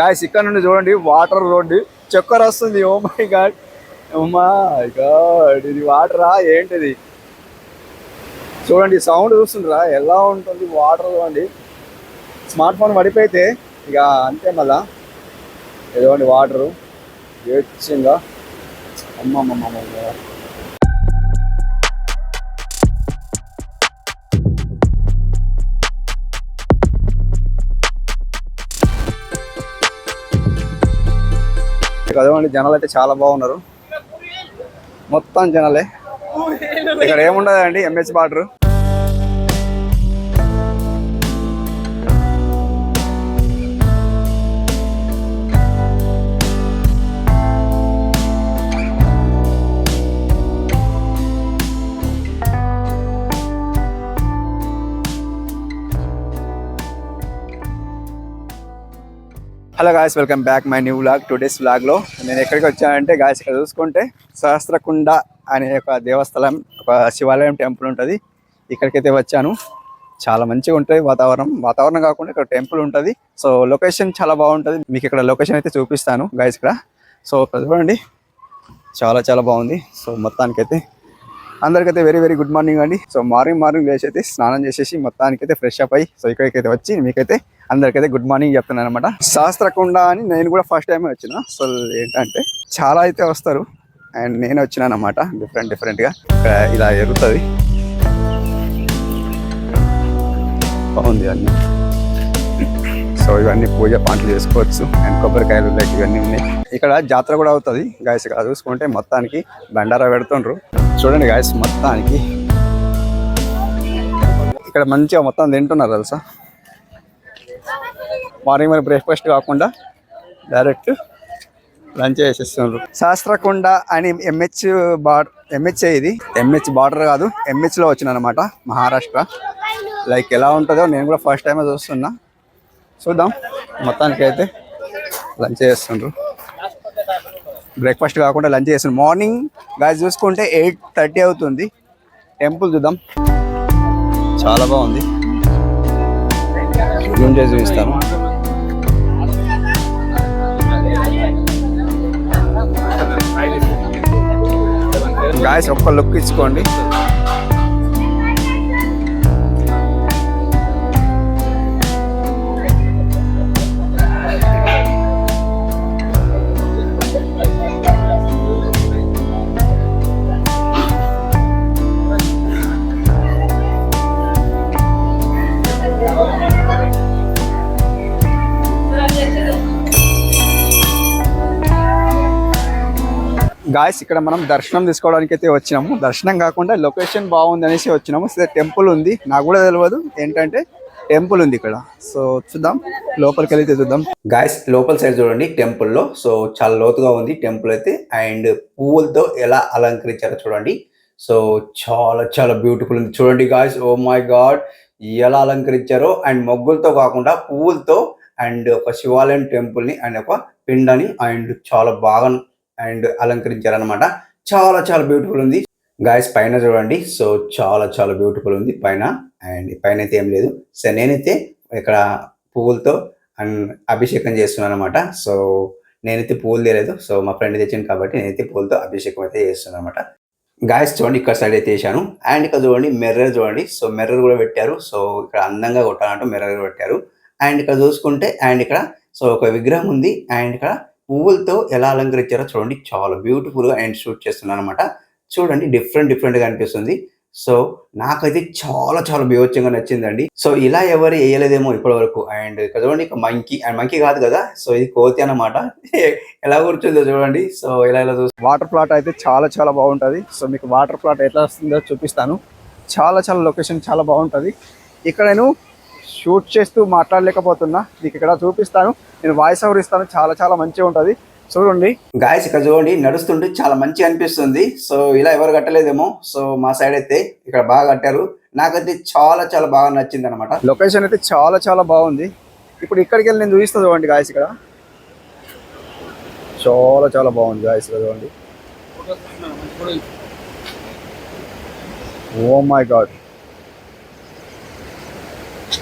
Guys ఇక్కడ నుండి చూడండి వాటర్ రోడ్డు. చక్కర వస్తుంది oh oh my god oh oh my god ఇది వాటరా ఏంటిది? చూడండి సౌండ్ చూస్తుండ్రా? ఎలా ఉంటుంది వాటర్ చూడండి. స్మార్ట్ ఫోన్ పడిపోతే ఇక అంతే మళ్ళా. ఇదిగోండి వాటరు ఏడ్చింగా అమ్మమ్మమ్మ కదవండి జనాలు అయితే చాలా బాగున్నారు. మొత్తం జనాలే. ఇక్కడ ఏముండదండి? MS border. Hello guys welcome back my new vlog today's వ్లాగ్లో నేను ఎక్కడికి వచ్చానంటే గాయస్ ఇక్కడ చూసుకుంటే సహస్రకుండ అనే ఒక దేవస్థలం ఒక శివాలయం టెంపుల్ ఉంటుంది. ఇక్కడికైతే వచ్చాను. చాలా మంచిగా ఉంటుంది వాతావరణం. వాతావరణం కాకుండా ఇక్కడ టెంపుల్ ఉంటుంది. సో లొకేషన్ చాలా బాగుంటుంది. మీకు ఇక్కడ లొకేషన్ అయితే చూపిస్తాను గాయస్ ఇక్కడ. సో ఇక్కడ చూడండి. చాలా చాలా బాగుంది. సో మొత్తానికైతే అందరికైతే వెరీ వెరీ గుడ్ మార్నింగ్ అండి. సో మార్నింగ్ మార్నింగ్ లేచి అయితే స్నానం చేసేసి మొత్తానికైతే ఫ్రెష్ అప్ అయ్యి సో ఇక్కడికైతే వచ్చి మీకైతే అందరికైతే గుడ్ మార్నింగ్ చెప్తున్నాను అనమాట శాస్త్రకుండ అని నేను కూడా ఫస్ట్ టైం వచ్చిన. సో ఏంటంటే చాలా అయితే వస్తారు. అండ్ నేను వచ్చినాను అనమాట డిఫరెంట్ డిఫరెంట్గా ఇలా ఎరుగుతుంది బాగుంది అన్నీ. సో ఇవన్నీ పూజ పాంటలు చేసుకోవచ్చు. అండ్ కొబ్బరికాయలు లైక్ ఇవన్నీ ఉన్నాయి. ఇక్కడ జాతర కూడా అవుతుంది. గాయస్ ఇక్కడ చూసుకుంటే మొత్తానికి బండారా పెడుతుండ్రు. చూడండి గాయస్ మొత్తానికి. ఇక్కడ మంచిగా మొత్తం తింటున్నారు తెలుసా? మార్నింగ్ మరి బ్రేక్ఫాస్ట్ కాకుండా డైరెక్ట్ లంచ్ చేసేస్తున్నారు. శాస్త్రకుండ అని ఎంహెచ్ బార్ ఎంహెచ్ ఇది. ఎంహెచ్ బార్డర్ కాదు. ఎంహెచ్లో వచ్చిన అనమాట మహారాష్ట్ర. లైక్ ఎలా ఉంటుందో నేను కూడా ఫస్ట్ టైం చూస్తున్నా. చూద్దాం. మొత్తానికి అయితే లంచ్ చేస్తుండ్రు. బ్రేక్ఫాస్ట్ కాకుండా లంచ్ చేస్తుండ్రు. మార్నింగ్ గాయ చూసుకుంటే ఎయిట్ థర్టీ అవుతుంది. టెంపుల్ చూద్దాం. చాలా బాగుంది. జూమ్ చేసి చూపిస్తాను. గాయస్ ఒక్క లుక్ ఇచ్చుకోండి. గాయస్ ఇక్కడ మనం దర్శనం తీసుకోవడానికి అయితే వచ్చినాము. దర్శనం కాకుండా లొకేషన్ బాగుంది అనేసి వచ్చినాము. సో టెంపుల్ ఉంది. నాకు కూడా తెలియదు ఏంటంటే టెంపుల్ ఉంది ఇక్కడ. సో చూద్దాం. లోపలికి వెళ్తే చూద్దాం. గాయస్ లోపల సైడ్ చూడండి టెంపుల్లో. సో చాలా లోతుగా ఉంది టెంపుల్ అయితే. అండ్ పువ్వులతో ఎలా అలంకరించారో చూడండి. సో చాలా చాలా బ్యూటిఫుల్ ఉంది. చూడండి గాయస్ ఓ మై గాడ్ ఎలా అలంకరించారో. అండ్ మొగ్గులతో కాకుండా పువ్వులతో అండ్ ఒక శివాలయం టెంపుల్ని అండ్ ఒక పిండని. అండ్ చాలా బాగా అండ్ అలంకరించారనమాట చాలా చాలా బ్యూటిఫుల్ ఉంది. గాయస్ పైన చూడండి. సో చాలా చాలా బ్యూటిఫుల్ ఉంది పైన. అండ్ పైన అయితే ఏం లేదు. సో నేనైతే ఇక్కడ పువ్వులతో అండ్ అభిషేకం చేస్తున్నాను అనమాట సో నేనైతే పువ్వులు తీయలేదు. సో మా ఫ్రెండ్ తెచ్చాను కాబట్టి నేనైతే పువ్వులతో అభిషేకం అయితే చేస్తున్నాను అనమాట గాయస్ చూడండి ఇక్కడ సైడ్ అయితే వేసాను అండ్ ఇక్కడ చూడండి మిర్రర్ చూడండి. సో మిర్రర్ కూడా పెట్టారు. సో ఇక్కడ అందంగా కొట్టాలంటూ మిర్రర్ పెట్టారు. అండ్ ఇక్కడ చూసుకుంటే అండ్ ఇక్కడ సో ఒక విగ్రహం ఉంది. అండ్ ఇక్కడ పువ్వులతో ఎలా అలంకరించారో చూడండి. చాలా బ్యూటిఫుల్ అండ్ షూట్ చేస్తున్నాను అనమాట చూడండి డిఫరెంట్ డిఫరెంట్గా అనిపిస్తుంది. సో నాకైతే చాలా చాలా బీభత్సంగా నచ్చిందండి. సో ఇలా ఎవరు వేయలేదేమో ఇప్పటి వరకు అండ్ ఇక్కడ చూడండి ఇక మంకీ అండ్ మంకీ కాదు కదా. సో ఇది కోతి అన్నమాట. ఎలా కూర్చుందో చూడండి. సో ఇలా ఇలా చూసి వాటర్ ప్లాట్ అయితే చాలా చాలా బాగుంటది. సో మీకు వాటర్ ప్లాట్ ఎట్లా వస్తుందో చూపిస్తాను. చాలా చాలా లొకేషన్ చాలా బాగుంటది. ఇక్కడ నేను షూట్ చేస్తూ మాట్లాడలేకపోతున్నా. మీకు ఇక్కడ చూపిస్తాను. నేను వాయిస్ ఓవర్ ఇస్తాను. చాలా చాలా మంచిగా ఉంటుంది. చూడండి. గాయస్ ఇక్కడ చూడండి. నడుస్తుంటే చాలా మంచి అనిపిస్తుంది. సో ఇలా ఎవరు కట్టలేదేమో. సో మా సైడ్ అయితే ఇక్కడ బాగా కట్టారు. నాకైతే చాలా చాలా బాగా నచ్చింది అనమాట లొకేషన్ అయితే చాలా చాలా బాగుంది. ఇప్పుడు ఇక్కడికి వెళ్ళి నేను చూపిస్తాను చూడండి గాయస్ ఇక్కడ. చాలా చాలా బాగుంది గాయస్ ఇక్కడ చూడండి. ఓ మై గాడ్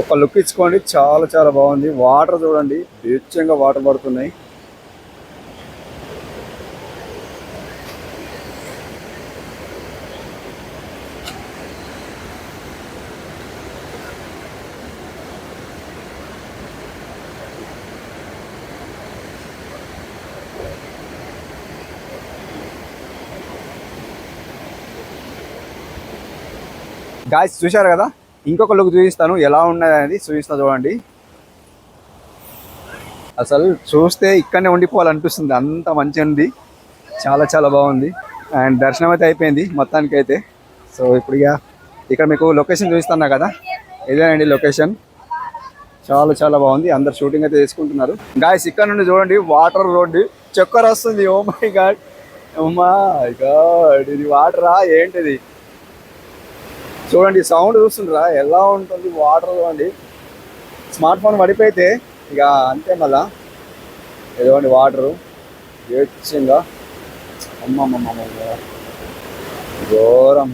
ఒక లుక్ ఇచ్చుకోండి. చాలా చాలా బాగుంది. వాటర్ చూడండి. బీచ్యంగా వాటర్ పడుతున్నాయి. గాయస్ చూశారు కదా? ఇంకొక లుక్ చూపిస్తాను ఎలా ఉన్నది అనేది చూపిస్తాను చూడండి. అసలు చూస్తే ఇక్కడనే ఉండిపోవాలనిపిస్తుంది అంత మంచిగా ఉంది. చాలా చాలా బాగుంది. అండ్ దర్శనం అయితే అయిపోయింది మొత్తానికి అయితే సో ఇప్పుడు ఇక ఇక్కడ మీకు లొకేషన్ చూపిస్తున్నా కదా. ఇదేనండి లొకేషన్. చాలా చాలా బాగుంది. అందరు షూటింగ్ అయితే చేసుకుంటున్నారు. గాయస్ ఇక్కడ నుండి చూడండి వాటర్ రోడ్డు. చక్కర వస్తుంది oh oh my god oh oh my god ఇది వాటరా? ఏంటిది? చూడండి సౌండ్ చూస్తుండ్రా ఎలా ఉంటుంది వాటర్ చూడండి స్మార్ట్ ఫోన్ పడిపోతే ఇక అంతే మళ్ళా. ఎదవండి వాటరు. వేచింగా అమ్మమ్మమ్మ ఘోరం.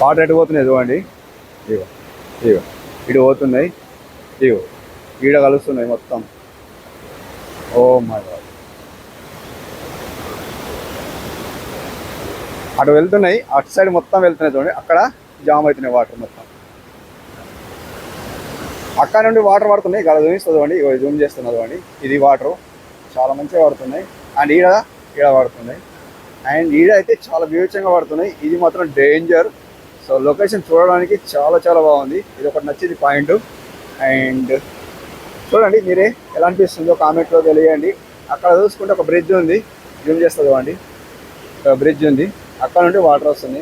వాటర్ ఎటు పోతున్నాయి చూడండి ఇగో ఇగో ఇటు పోతున్నాయి. ఇగో ఈడ కలుస్తున్నాయి మొత్తం. Oh my god. అటు వెళ్తున్నాయి అటు సైడ్ మొత్తం వెళ్తున్నాయి చూడండి. అక్కడ జామ్ అవుతున్నాయి వాటర్ మొత్తం. అక్కడ నుండి వాటర్ పడుతున్నాయి. ఇక్కడ చూపిస్తుంది చూడండి. జూమ్ చేస్తున్నది చూడండి. ఇది వాటర్ చాలా మంచిగా పడుతున్నాయి. అండ్ ఈడ ఈడ పడుతున్నాయి. అండ్ ఈడ అయితే చాలా వివేచంగా పడుతున్నాయి. ఇది మాత్రం డేంజర్ సో లొకేషన్ చూడడానికి చాలా చాలా బాగుంది. ఇది ఒకటి నచ్చింది పాయింట్. అండ్ చూడండి మీరే ఎలా అనిపిస్తుందో కామెంట్లో తెలియండి. అక్కడ చూసుకుంటే ఒక బ్రిడ్జ్ ఉంది. జూమ్ చేస్తుంది అండి ఒక బ్రిడ్జ్ ఉంది. అక్కడ నుండి వాటర్ వస్తుంది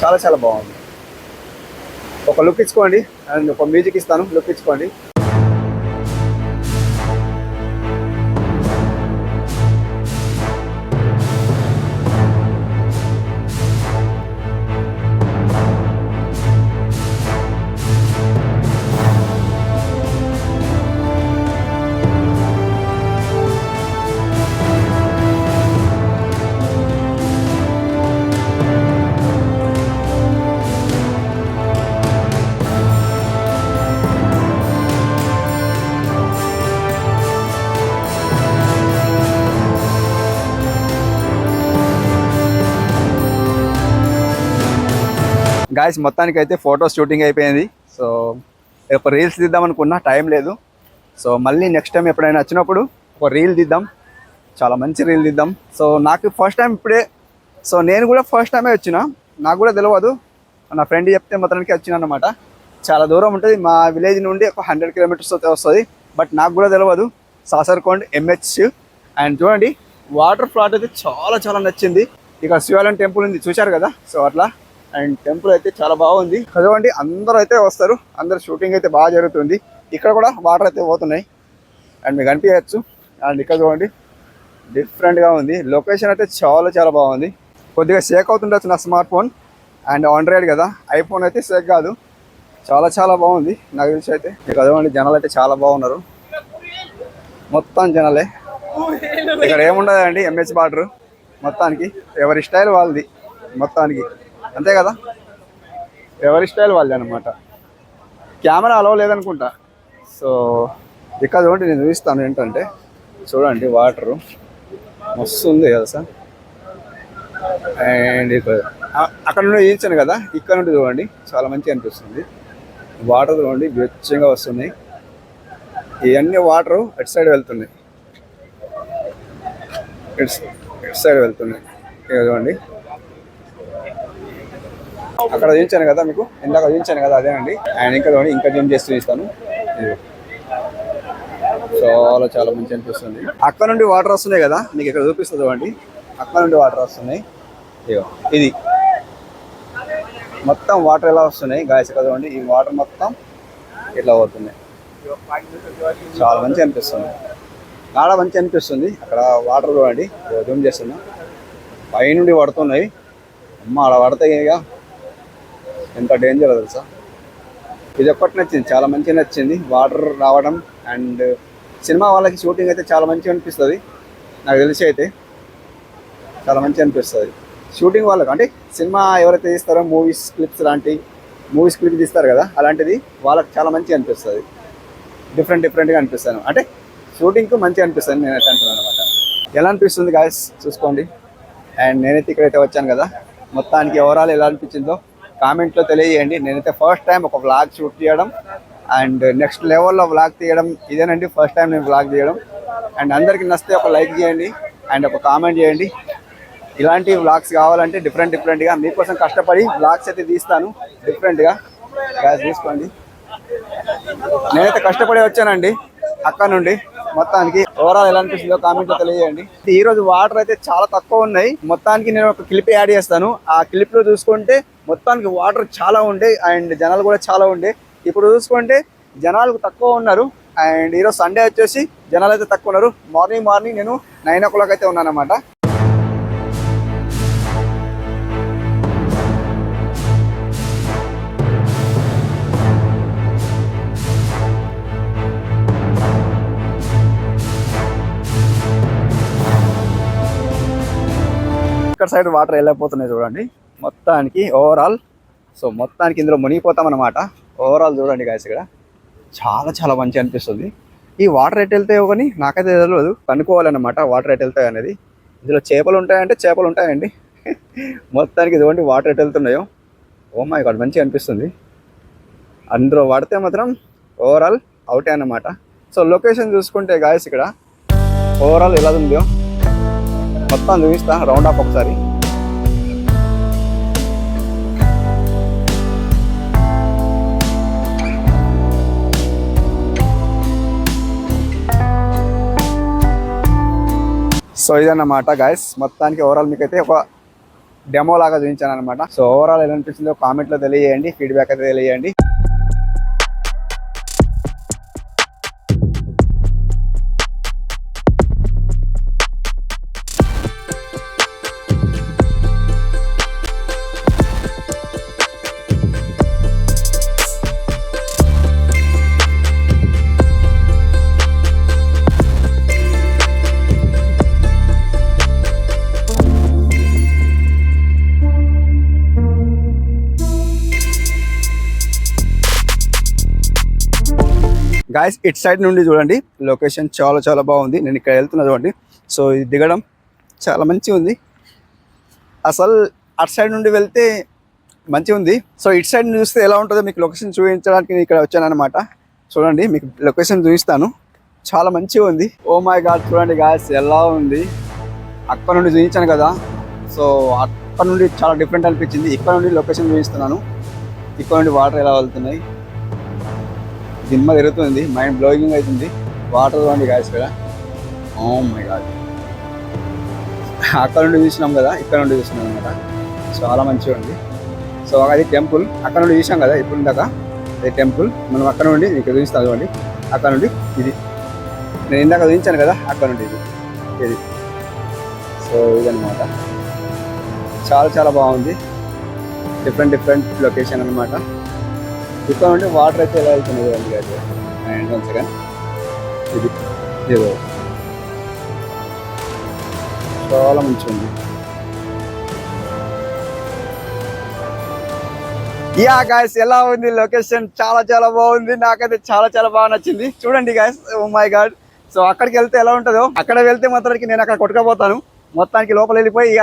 చాలా చాలా బాగుంది. ఒక లుక్ ఇచ్చుకోండి. అండ్ ఒక మ్యూజిక్ ఇస్తాను. లుక్ ఇచ్చుకోండి. గాయస్ మొత్తానికి అయితే ఫోటో షూటింగ్ అయిపోయింది. సో ఒక రీల్స్ తీద్దాం అనుకున్నా టైం లేదు. సో మళ్ళీ నెక్స్ట్ టైం ఎప్పుడైనా వచ్చినప్పుడు ఒక రీల్ తీద్దాం. చాలా మంచి రీల్ తీద్దాం. సో నాకు ఫస్ట్ టైం ఇప్పుడే సో నేను కూడా ఫస్ట్ టైమే వచ్చిన నాకు కూడా తెలియదు నా ఫ్రెండ్ చెప్తే మొత్తానికి వచ్చిన అనమాట చాలా దూరం ఉంటుంది. మా విలేజ్ నుండి ఒక హండ్రెడ్ కిలోమీటర్స్ వస్తుంది. బట్ నాకు కూడా తెలియదు సాసర్కొండ ఎంహెచ్ అండ్ చూడండి వాటర్ ఫ్లాట్ అయితే చాలా చాలా నచ్చింది. ఇక్కడ శివాలయం టెంపుల్ ఉంది. చూశారు కదా? సో అట్లా. అండ్ టెంపుల్ అయితే చాలా బాగుంది. చదవండి అందరూ అయితే వస్తారు. అందరు షూటింగ్ అయితే బాగా జరుగుతుంది. ఇక్కడ కూడా వాటర్ అయితే పోతున్నాయి. అండ్ మీకు అనిపించచ్చు. అండ్ ఇక్కడ చూడండి డిఫరెంట్గా ఉంది. లొకేషన్ అయితే చాలా చాలా బాగుంది. కొద్దిగా షేక్ అవుతుండొచ్చు నా స్మార్ట్ ఫోన్ అండ్ ఆండ్రాయిడ్ కదా. ఐఫోన్ అయితే షేక్ కాదు. చాలా చాలా బాగుంది. నాకు తెలిసి అయితే చదవండి జనాలు అయితే చాలా బాగున్నారు. మొత్తం జనాలే. ఇక్కడ ఏముండదండి ఎంహెచ్ బార్డర్ మొత్తానికి ఎవరి స్టైల్ వాళ్ళది. మొత్తానికి. అంతే కదా? ఎవరి స్టైల్ వాళ్ళది అనమాట కెమెరా అలవ లేదనుకుంటా. సో ఇక్కడ చూడండి నేను చూపిస్తాను ఏంటంటే చూడండి వాటరు. మస్తు ఉంది కదా సార్? అండ్ ఇక్కడ అక్కడ నుండి చూపించాను కదా ఇక్కడ నుండి చూడండి చాలా మంచిగా అనిపిస్తుంది. వాటర్ చూడండి వెచ్చగా వస్తున్నాయి. ఇవన్నీ వాటర్ అటు సైడ్ వెళ్తున్నాయి. ఇటు ఇటు సైడ్ వెళ్తున్నాయి. ఇక చూడండి. అక్కడ చూపించాను కదా మీకు? ఇందాక చూపించాను కదా అదేనండి అండ్. ఇంకా ఇంకా జూమ్ చేస్తూ ఇస్తాను చాలా చాలా మంచి అనిపిస్తుంది. అక్కడ నుండి వాటర్ వస్తున్నాయి కదా మీకు ఇక్కడ చూపిస్తుంది చూడండి. అక్కడ నుండి వాటర్ వస్తున్నాయి. ఇదిగో ఇది. మొత్తం వాటర్ ఎలా వస్తున్నాయి? గాయస్ కదా చూడండి ఈ వాటర్ మొత్తం ఇట్లా పోతున్నాయి. చాలా మంచి అనిపిస్తుంది. నాడ మంచి అనిపిస్తుంది. అక్కడ వాటర్ చూడండి. జూమ్ చేస్తున్నా. పైనుండి పడుతున్నాయి. అమ్మ అలా పడతాయి ఇక. ఎంత డేంజర్ తెలుసా? ఇది ఒక్కటి నచ్చింది చాలా మంచిగా నచ్చింది. వాటర్ రావడం అండ్ సినిమా వాళ్ళకి షూటింగ్ అయితే చాలా మంచిగా అనిపిస్తుంది. నాకు తెలిసి అయితే చాలా మంచిగా అనిపిస్తుంది. షూటింగ్ వాళ్ళకి అంటే సినిమా ఎవరైతే తీస్తారో మూవీస్ క్లిప్స్ లాంటి మూవీస్ క్లిప్ తీస్తారు కదా అలాంటిది వాళ్ళకి చాలా మంచిగా అనిపిస్తుంది. డిఫరెంట్ డిఫరెంట్గా అనిపిస్తాను. అంటే షూటింగ్కు మంచిగా అనిపిస్తుంది నేను అయితే అంటున్నాను అనమాట ఎలా అనిపిస్తుంది గాయస్ చూసుకోండి. అండ్ నేనైతే ఇక్కడైతే వచ్చాను కదా. మొత్తానికి ఓవరాల్ ఎలా అనిపించిందో కామెంట్లో తెలియజేయండి. నేనైతే ఫస్ట్ టైం ఒక వ్లాగ్ షూట్ చేయడం అండ్ నెక్స్ట్ లెవెల్లో వ్లాగ్ తీయడం ఇదేనండి ఫస్ట్ టైం నేను వ్లాగ్ తీయడం. అండ్ అందరికీ నచ్చితే ఒక లైక్ చేయండి అండ్ ఒక కామెంట్ చేయండి. ఇలాంటి వ్లాగ్స్ కావాలంటే డిఫరెంట్ డిఫరెంట్గా మీకోసం కష్టపడి వ్లాగ్స్ అయితే తీస్తాను. డిఫరెంట్గా గ్యాస్ తీసుకోండి. నేనైతే కష్టపడి వచ్చానండి. అక్క నుండి. మొత్తానికి ఓవరాల్ ఎలా అనిపిస్తుందో కామెంట్లో తెలియజేయండి. ఈ రోజు వాటర్ అయితే చాలా తక్కువ ఉన్నాయి. మొత్తానికి నేను ఒక క్లిప్ యాడ్ చేస్తాను. ఆ క్లిప్లో చూసుకుంటే మొత్తానికి వాటర్ చాలా ఉండే అండ్ జనాలు కూడా చాలా ఉండే. ఇప్పుడు చూసుకుంటే జనాలు తక్కువ ఉన్నారు అండ్ ఈరోజు సండే వచ్చేసి జనాలు అయితే తక్కువ ఉన్నారు. మార్నింగ్ మార్నింగ్ నేను నైన్ ఓ క్లాక్ అయితే ఉన్నాను అనమాట ఇక్కడ సైడ్ వాటర్ వెళ్ళిపోతున్నాయి చూడండి. మొత్తానికి ఓవరాల్ సో మొత్తానికి ఇందులో మునిగిపోతామన్నమాట. ఓవరాల్ చూడండి గాయస్ ఇక్కడ. చాలా చాలా మంచి అనిపిస్తుంది. ఈ వాటర్ ఎట్ వెళ్తాయో కానీ నాకైతే తెలియదు కనుక్కోవాలన్నమాట వాటర్ ఎట్ వెళ్తాయి అనేది. ఇందులో చేపలు ఉంటాయంటే చేపలు ఉంటాయండి. మొత్తానికి ఇదిగోండి వాటర్ ఎట్ వెళ్తున్నాయో. ఓ మై గాడ్ మంచిగా అనిపిస్తుంది. అందులో పడితే మాత్రం ఓవరాల్ అవుటే అన్నమాట. సో లొకేషన్ చూసుకుంటే గాయస్ ఇక్కడ. ఓవరాల్ ఎలా ఉందో. మొత్తం చూపిస్తా రౌండ్ ఆఫ్ ఒకసారి. సో ఇదన్నమాట గాయస్ మొత్తానికి ఓవరాల్ మీకు అయితే ఒక డెమో లాగా చూపించాను అనమాట సో ఓవరాల్ ఎలా అనిపించిందో కామెంట్లో తెలియజేయండి ఫీడ్బ్యాక్ అయితే తెలియజేయండి. గాయస్ ఇట్ సైడ్ నుండి చూడండి. లొకేషన్ చాలా చాలా బాగుంది. నేను ఇక్కడ వెళ్తున్నా చూడండి. సో ఇది దిగడం చాలా మంచిగా ఉంది. అసలు అటు సైడ్ నుండి వెళ్తే మంచిగా ఉంది. సో ఇటు సైడ్ చూస్తే ఎలా ఉంటుందో మీకు లొకేషన్ చూపించడానికి నేను ఇక్కడ వచ్చాను అనమాట చూడండి మీకు లొకేషన్ చూపిస్తాను. చాలా మంచిగా ఉంది. ఓ మై గాడ్ చూడండి గాయస్ ఎలా ఉంది. అక్కడ నుండి చూపించాను కదా. సో అక్కడ నుండి చాలా డిఫరెంట్ అనిపించింది. ఇక్కడ నుండి లొకేషన్ చూపిస్తున్నాను. ఇక్కడ నుండి వాటర్ ఎలా వెళ్తున్నాయి. సినిమా తిరుగుతుంది మైండ్ బ్లోయింగ్ అవుతుంది. వాటర్ చూడండి గాయస్ ఇక్కడ ఓ మై గాడ్ అక్కడ నుండి చూసినాం కదా ఇక్కడ నుండి చూసినాం అనమాట. చాలా మంచిగా ఉంది. సో అది టెంపుల్. అక్కడ నుండి చూసాం కదా ఇప్పుడు ఇందాక. అది టెంపుల్. మనం అక్కడ నుండి ఇక్కడ చూపిస్తాం చూడండి. అక్కడ నుండి ఇది. నేను ఇందాక చూపించాను కదా అక్కడ నుండి ఇది. ఇది. సో ఇదన్నమాట. చాలా చాలా బాగుంది. డిఫరెంట్ డిఫరెంట్ లొకేషన్ అన్నమాట. ఇక్కడ నుండి వాటర్ అయితే ఎలా వెళ్తుంది అండి అయితే అండ్ ఇది ఏదో. చాలా మంచిగా ఉంది. యా గాయస్ ఎలా ఉంది? లొకేషన్ చాలా చాలా బాగుంది. నాకైతే చాలా చాలా బాగా నచ్చింది. చూడండి guys oh my god so అక్కడికి వెళ్తే ఎలా ఉంటుందో? అక్కడ వెళ్తే మొత్తానికి నేను అక్కడ కొట్టుకపోతాను. మొత్తానికి లోపల వెళ్ళిపోయి ఇక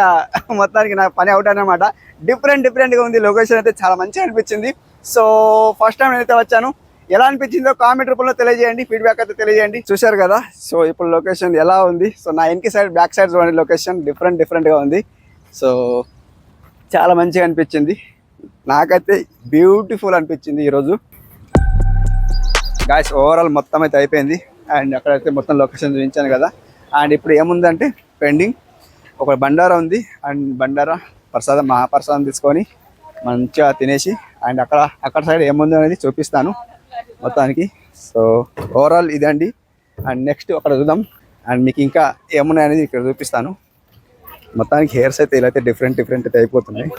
మొత్తానికి నా పని అవుట్ అనమాట డిఫరెంట్ డిఫరెంట్గా ఉంది. లొకేషన్ అయితే చాలా మంచిగా అనిపించింది. సో ఫస్ట్ టైం నేనైతే వచ్చాను ఎలా అనిపించిందో కామెంట్ రూపంలో తెలియజేయండి ఫీడ్బ్యాక్ అయితే తెలియజేయండి. చూశారు కదా సో ఇప్పుడు లొకేషన్ ఎలా ఉంది? సో నా ఇంటి సైడ్ బ్యాక్ సైడ్ చూడండి లొకేషన్ డిఫరెంట్ డిఫరెంట్గా ఉంది. సో చాలా మంచిగా అనిపించింది. నాకైతే బ్యూటిఫుల్ అనిపించింది ఈరోజు. గాయస్ ఓవరాల్ మొత్తం అయితే అయిపోయింది. అండ్ అక్కడైతే మొత్తం లొకేషన్ చూపించాను కదా. అండ్ ఇప్పుడు ఏముందంటే పెండింగ్ ఒక బండారా ఉంది. అండ్ బండారా ప్రసాదం మహాప్రసాదం తీసుకొని మంచిగా తినేసి అండ్ అక్కడ అక్కడ సైడ్ ఏముంది అనేది చూపిస్తాను మొత్తానికి. సో ఓవరాల్ ఇదండి. అండ్ నెక్స్ట్ అక్కడ చూద్దాం. అండ్ మీకు ఇంకా ఏమున్నాయి అనేది ఇక్కడ చూపిస్తాను. మొత్తానికి హెయిర్స్ అయితే ఇలా అయితే డిఫరెంట్ డిఫరెంట్ అయితే అయిపోతున్నాయి.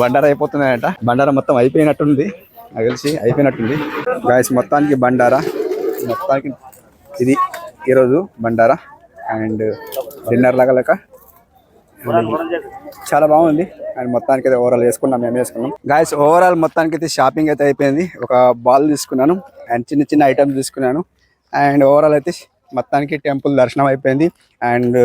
బండారా అయిపోతున్నాయంట. బండారా మొత్తం అయిపోయినట్టుంది. నాకు తెలిసి అయిపోయినట్టుంది. గాయస్ మొత్తానికి బండారా. మొత్తానికి ఇది ఈరోజు బండారా. అండ్ డిన్నర్ లాగా చాలా బాగుంది. అండ్ మొత్తానికి అయితే ఓవరాల్ వేసుకున్నాం మేము వేసుకున్నాం. గాయస్ ఓవరాల్ మొత్తానికి అయితే షాపింగ్ అయితే అయిపోయింది. ఒక బాల్ తీసుకున్నాను అండ్ చిన్న చిన్న ఐటమ్స్ తీసుకున్నాను. అండ్ ఓవరాల్ అయితే మొత్తానికి టెంపుల్ దర్శనం అయిపోయింది. అండ్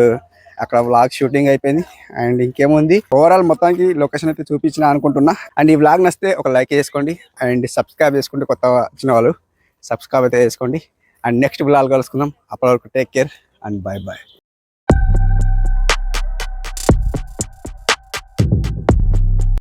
అక్కడ వ్లాగ్ షూటింగ్ అయిపోయింది. అండ్ ఇంకేముంది? ఓవరాల్ మొత్తానికి లొకేషన్ అయితే చూపించిన అనుకుంటున్నా. అండ్ ఈ వ్లాగ్ నచ్చితే ఒక లైక్ చేసుకోండి అండ్ సబ్స్క్రైబ్ చేసుకుంటే కొత్త వచ్చిన వాళ్ళు సబ్స్క్రైబ్ అయితే చేసుకోండి అండ్ నెక్స్ట్ వ్లాగ్ కలుసుకుందాం. అప్పటి వరకు take care and bye bye